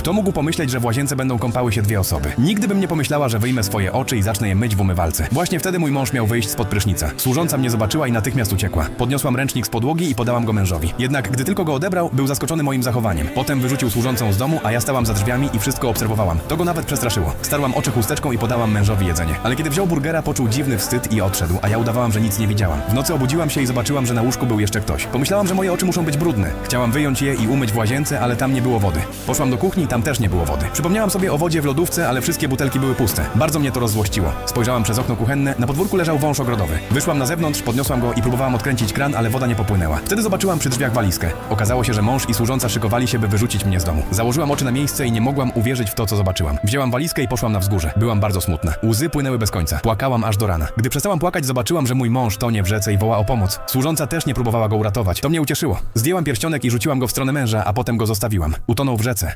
Kto mógł pomyśleć, że w łazience będą kąpały się dwie osoby? Nigdy bym nie pomyślała, że wyjmę swoje oczy i zacznę je myć w umywalce. Właśnie wtedy mój mąż miał wyjść spod prysznica. Służąca mnie zobaczyła i natychmiast uciekła. Podniosłam ręcznik z podłogi i podałam go mężowi. Jednak gdy tylko go odebrał, był zaskoczony moim zachowaniem. Potem wyrzucił służącą z domu, a ja stałam za drzwiami i wszystko obserwowałam. To go nawet przestraszyło. Starłam oczy chusteczką i podałam mężowi jedzenie. Ale kiedy wziął burgera, poczuł dziwny wstyd i odszedł, a ja udawałam, że nic nie widziałam. W nocy obudziłam się i zobaczyłam, że na łóżku był jeszcze ktoś. Pomyślałam, że moje oczy muszą być brudne. Chciałam wyjąć je i umyć w łazience, ale tam nie było wody. Poszłam do kuchni, tam też nie było wody. Przypomniałam sobie o wodzie w lodówce, ale wszystkie butelki były puste. Bardzo mnie to rozzłościło. Spojrzałam przez okno kuchenne, na podwórku leżał wąż ogrodowy. Wyszłam na zewnątrz, podniosłam go i próbowałam odkręcić kran, ale woda nie popłynęła. Wtedy zobaczyłam przy drzwiach walizkę. Okazało się, że mąż i służąca szykowali się, by wyrzucić mnie z domu. Założyłam oczy na miejsce i nie mogłam uwierzyć w to, co zobaczyłam. Wzięłam walizkę i poszłam na wzgórze. Byłam bardzo smutna. Łzy płynęły bez końca. Płakałam aż do rana. Gdy przestałam płakać, zobaczyłam, że mój mąż tonie w rzece i woła o pomoc. Służąca też nie próbowała go uratować. To mnie ucieszyło. Zdjęłam pierścionek i rzuciłam go w stronę męża, a potem go zostawiłam. Utonął w rzece.